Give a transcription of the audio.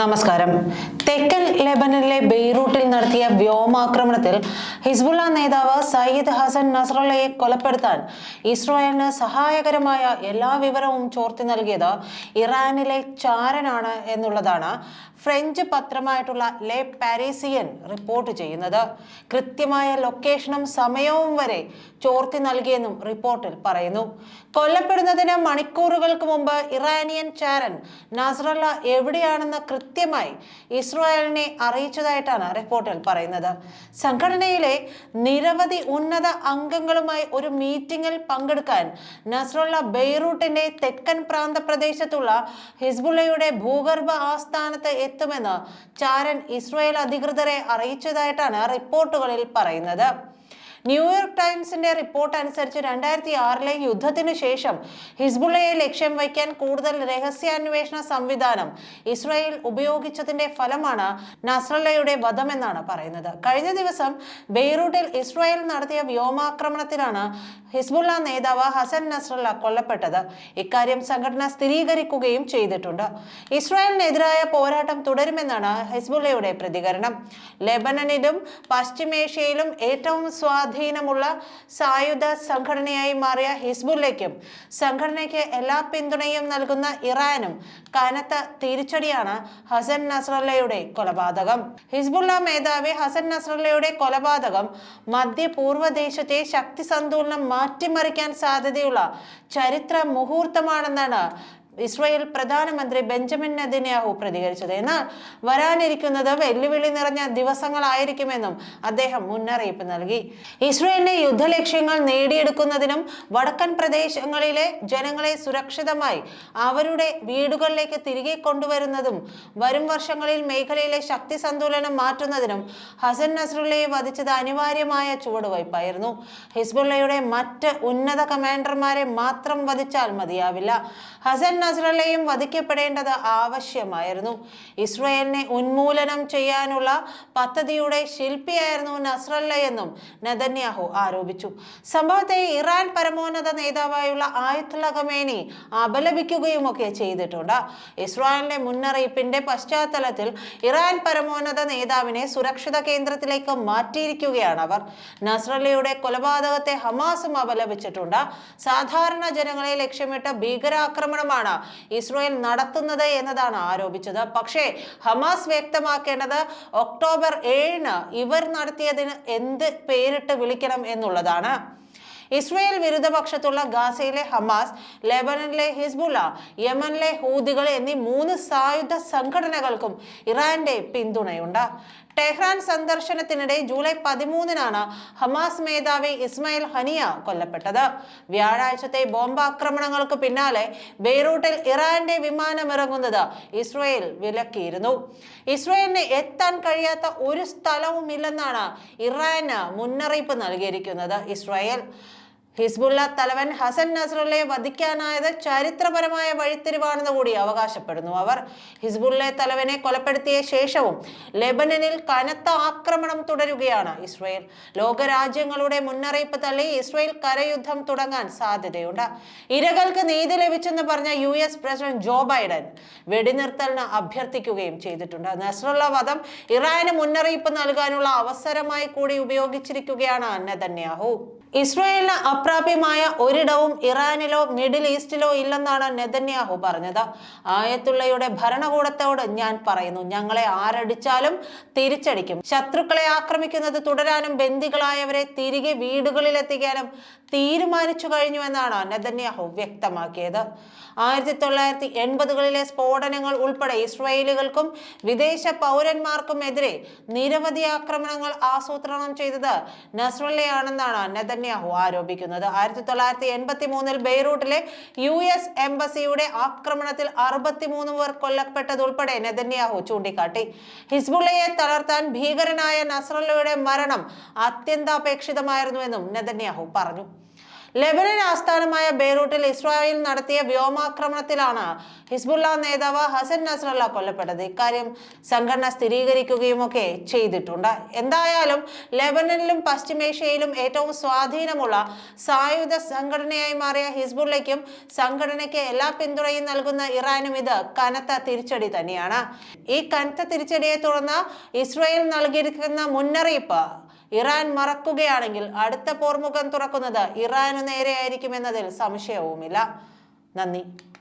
നമസ്കാരം. തെക്കൻ ലെബനനിലെ ബെയ്റൂട്ടിൽ നടത്തിയ വ്യോമാക്രമണത്തിൽ ഹിസ്ബുള്ള നേതാവ് സയ്യിദ് ഹസൻ നസ്രള്ളയെ കൊലപ്പെടുത്താൻ ഇസ്രായേലിന് സഹായകരമായ എല്ലാ വിവരവും ചോർത്തി നൽകിയത് ഇറാനിലെ ചാരനാണ് എന്നുള്ളതാണ് ഫ്രഞ്ച് പത്രമായിട്ടുള്ള ലെ പാരീസിയൻ റിപ്പോർട്ട് ചെയ്യുന്നത്. കൃത്യമായ ലൊക്കേഷനും സമയവും വരെ ചോർത്തി നൽകിയെന്നും റിപ്പോർട്ടിൽ പറയുന്നു. കൊല്ലപ്പെടുന്നതിന് മണിക്കൂറുകൾക്ക് മുമ്പ് ഇറാനിയൻ ചാരൻ നസ്രല്ല എവിടെയാണെന്ന് കൃത്യമായി ഇസ്രായേലിനെ അറിയിച്ചതായിട്ടാണ് റിപ്പോർട്ടിൽ പറയുന്നത്. സംഘടനയിലെ നിരവധി ഉന്നത അംഗങ്ങളുമായി ഒരു മീറ്റിംഗിൽ പങ്കെടുക്കാൻ നസ്രുള്ള ബെയ്റൂട്ടിന്റെ തെക്കൻ പ്രാന്ത പ്രദേശത്തുള്ള ഹിസ്ബുള്ളയുടെ ഭൂഗർഭ ആസ്ഥാനത്ത് എത്തുമെന്ന് ചാരൻ ഇസ്രായേൽ അധികൃതരെ അറിയിച്ചതായിട്ടാണ് റിപ്പോർട്ടുകളിൽ പറയുന്നത്. ന്യൂയോർക്ക് ടൈംസിന്റെ റിപ്പോർട്ട് അനുസരിച്ച് രണ്ടായിരത്തി ആറിലെ യുദ്ധത്തിന് ശേഷം ഹിസ്ബുള്ളയെ ലക്ഷ്യം വയ്ക്കാൻ കൂടുതൽ രഹസ്യാന്വേഷണ സംവിധാനം ഇസ്രായേൽ ഉപയോഗിച്ചതിന്റെ ഫലമാണ് നസ്രല്ലയുടെ വധമെന്നാണ് പറയുന്നത്. കഴിഞ്ഞ ദിവസം ബെയ്റൂട്ടിൽ ഇസ്രായേൽ നടത്തിയ വ്യോമാക്രമണത്തിലാണ് ഹിസ്ബുള്ള നേതാവ് ഹസൻ നസ്രല്ല കൊല്ലപ്പെട്ടത്. ഇക്കാര്യം സംഘടന സ്ഥിരീകരിക്കുകയും ചെയ്തിട്ടുണ്ട്. ഇസ്രായേലിനെതിരായ പോരാട്ടം തുടരുമെന്നാണ് ഹിസ്ബുള്ളയുടെ പ്രതികരണം. ലെബനനിലും പശ്ചിമേഷ്യയിലും ഏറ്റവും സ്വാധീനമുള്ള സായുധ സംഘടനയായി മാറിയ ഹിസ്ബുല്ലയ്ക്കും സംഘടനയ്ക്ക് എല്ലാ പിന്തുണയും നൽകുന്ന ഇറാനും കനത്ത തിരിച്ചടിയാണ് ഹസൻ നസ്രല്ലയുടെ കൊലപാതകം. ഹിസ്ബുള്ള മേധാവി ഹസൻ നസ്രല്ലയുടെ കൊലപാതകം മധ്യപൂർവ ദേശത്തെ ശക്തി സന്തുലനം മാറ്റിമറിക്കാൻ സാധ്യതയുള്ള ചരിത്ര മുഹൂർത്തമാണെന്നാണ് ഇസ്രായേൽ പ്രധാനമന്ത്രി ബെഞ്ചമിൻ നെതന്യാഹു പ്രതികരിച്ചത്. എന്നാൽ വരാനിരിക്കുന്നത് വെല്ലുവിളി നിറഞ്ഞ ദിവസങ്ങളായിരിക്കുമെന്നും അദ്ദേഹം മുന്നറിയിപ്പ് നൽകി. ഇസ്രയേലിന്റെ യുദ്ധലക്ഷ്യങ്ങൾ നേടിയെടുക്കുന്നതിനും വടക്കൻ പ്രദേശങ്ങളിലെ ജനങ്ങളെ സുരക്ഷിതമായി അവരുടെ വീടുകളിലേക്ക് തിരികെ കൊണ്ടുവരുന്നതും വരും വർഷങ്ങളിൽ മേഖലയിലെ ശക്തി സന്തുലനം മാറ്റുന്നതിനും ഹസൻ നസ്രുള്ളയെ വധിച്ചത് അനിവാര്യമായ ചുവടുവയ്പായിരുന്നു. ഹിസ്ബുള്ളയുടെ മറ്റ് ഉന്നത കമാൻഡർമാരെ മാത്രം വധിച്ചാൽ മതിയാവില്ല. ഹസൻ നസ്രല്ലയും വധിക്കപ്പെടേണ്ടത് ആവശ്യമായിരുന്നു. ഇസ്രയേലിനെ ഉന്മൂലനം ചെയ്യാനുള്ള പദ്ധതിയുടെ ശില്പിയായിരുന്നു നസ്രല്ല എന്നും നെതന്യാഹു ആരോപിച്ചു. സംഭവത്തെ ഇറാൻ പരമോന്നത നേതാവായുള്ള ആയത്തുള്ള ഖമേനി അപലപിക്കുകയും ഒക്കെ ചെയ്തിട്ടുണ്ട്. ഇസ്രായേലിന്റെ മുന്നറിയിപ്പിന്റെ പശ്ചാത്തലത്തിൽ ഇറാൻ പരമോന്നത നേതാവിനെ സുരക്ഷിത കേന്ദ്രത്തിലേക്ക് മാറ്റിയിരിക്കുകയാണ് അവർ. നസ്രല്ലയുടെ കൊലപാതകത്തെ ഹമാസും അപലപിച്ചിട്ടുണ്ട്. സാധാരണ ജനങ്ങളെ ലക്ഷ്യമിട്ട ഭീകരാക്രമണമാണ് ഇസ്രായേൽ നടത്തുന്നത് എന്നതാണ് ആരോപിച്ചത്. പക്ഷേ ഹമാസ് വ്യക്തമാക്കേണ്ടത് ഒക്ടോബർ ഏഴിന് ഇവർ നടത്തിയതിന് എന്ത് പേരിട്ട് വിളിക്കണം എന്നുള്ളതാണ്. ഇസ്രയേൽ വിരുദ്ധപക്ഷത്തുള്ള ഗാസയിലെ ഹമാസ് ലെബനനിലെ ഹിസ്ബുല യമനിലെ ഹൂദികൾ എന്നീ മൂന്ന് സായുധ സംഘടനകൾക്കും ഇറാന്റെ പിന്തുണയുണ്ട്. ടെഹ്റാൻ സന്ദർശനത്തിനിടെ ജൂലൈ പതിമൂന്നിനാണ് ഹമാസ് മേധാവി ഇസ്മയിൽ ഹനിയ കൊല്ലപ്പെട്ടത്. വ്യാഴാഴ്ചത്തെ ബോംബാക്രമണങ്ങൾക്ക് പിന്നാലെ ബെയ്റൂട്ടിൽ ഇറാന്റെ വിമാനം ഇറങ്ങുന്നത് ഇസ്രയേൽ വിലക്കിയിരുന്നു. ഇസ്രയേലിന് എത്താൻ കഴിയാത്ത ഒരു സ്ഥലവുമില്ലെന്നാണ് ഇറാന് മുന്നറിയിപ്പ് നൽകിയിരിക്കുന്നത് ഇസ്രായേൽ. ഹിസ്ബുള്ള തലവൻ ഹസൻ നസ്രല്ലയെ വധിക്കാനായത് ചരിത്രപരമായ വഴിത്തിരിവാണെന്ന് കൂടി അവകാശപ്പെടുന്നു. അവർ ഹിസ്ബുള്ള തലവനെ കൊലപ്പെടുത്തിയ ശേഷവും ലെബനനിൽ കനത്ത ആക്രമണം തുടരുകയാണ് ഇസ്രയേൽ. ലോകരാജ്യങ്ങളുടെ മുന്നറിയിപ്പ് തള്ളി ഇസ്രയേൽ കരയുദ്ധം തുടങ്ങാൻ സാധ്യതയുണ്ട്. ഇരകൾക്ക് നീതി ലഭിച്ചെന്ന് പറഞ്ഞ U S president Joe Biden വെടിനിർത്തലിന് അഭ്യർത്ഥിക്കുകയും ചെയ്തിട്ടുണ്ട്. നസറുള്ള വധം ഇറാന് മുന്നറിയിപ്പ് നൽകാനുള്ള അവസരമായി കൂടി ഉപയോഗിച്ചിരിക്കുകയാണ് നെതന്യാഹു. ഇസ്രായേലിന് അപ്രാപ്യമായ ഒരിടവും ഇറാനിലോ മിഡിൽ ഈസ്റ്റിലോ ഇല്ലെന്നാണ് നെതന്യാഹു പറഞ്ഞത്. ആയത്തുള്ളയുടെ ഭരണകൂടത്തോട് ഞാൻ പറയുന്നു ഞങ്ങളെ ആരടിച്ചാലും തിരിച്ചടിക്കും. ശത്രുക്കളെ ആക്രമിക്കുന്നത് തുടരാനും ബന്ദികളായവരെ തിരികെ വീടുകളിലെത്തിക്കാനും തീരുമാനിച്ചു കഴിഞ്ഞുവെന്നാണ് നെതന്യാഹു വ്യക്തമാക്കിയത്. ആയിരത്തി തൊള്ളായിരത്തി എൺപതുകളിലെ സ്ഫോടനങ്ങൾ ഉൾപ്പെടെ ഇസ്രായേലുകൾക്കും വിദേശ പൗരന്മാർക്കും എതിരെ നിരവധി ആക്രമണങ്ങൾ ആസൂത്രണം ചെയ്തത് നസ്രല്ലയാണെന്നാണ് നെതന്യാഹു ആരോപിക്കുന്നത്. ആയിരത്തി തൊള്ളായിരത്തി എൺപത്തി മൂന്നിൽ ബെയ്റൂട്ടിലെ യു എസ് എംബസിയുടെ ആക്രമണത്തിൽ അറുപത്തിമൂന്ന് പേർ കൊല്ലപ്പെട്ടതുൾപ്പെടെ നെതന്യാഹു ചൂണ്ടിക്കാട്ടി. ഹിസ്ബുള്ളയെ തളർത്താൻ ഭീകരനായ നസ്രല്ലയുടെ മരണം അത്യന്താപേക്ഷിതമായിരുന്നുവെന്നും നെതന്യാഹു പറഞ്ഞു. ലെബനൻ ആസ്ഥാനമായ ബെയ്റൂട്ടിൽ ഇസ്രായേൽ നടത്തിയ വ്യോമാക്രമണത്തിലാണ് ഹിസ്ബുള്ള നേതാവ് ഹസൻ നസ്രല്ല കൊല്ലപ്പെട്ടത്. ഇക്കാര്യം സംഘടന സ്ഥിരീകരിക്കുകയുമൊക്കെ ചെയ്തിട്ടുണ്ട്. എന്തായാലും ലെബനനിലും പശ്ചിമേഷ്യയിലും ഏറ്റവും സ്വാധീനമുള്ള സായുധ സംഘടനയായി മാറിയ ഹിസ്ബുള്ളയ്ക്കും സംഘടനയ്ക്ക് എല്ലാ പിന്തുണയും നൽകുന്ന ഇറാനും ഇത് കനത്ത തിരിച്ചടി തന്നെയാണ്. ഈ കനത്ത തിരിച്ചടിയെ തുടർന്ന് ഇസ്രായേൽ നൽകിയിരിക്കുന്ന മുന്നറിയിപ്പ് ഇറാൻ മറക്കുകയാണെങ്കിൽ അടുത്ത പോർമുഖം തുറക്കുന്നത് ഇറാനു നേരെയായിരിക്കുമെന്നതിൽ സംശയവുമില്ല. നന്ദി.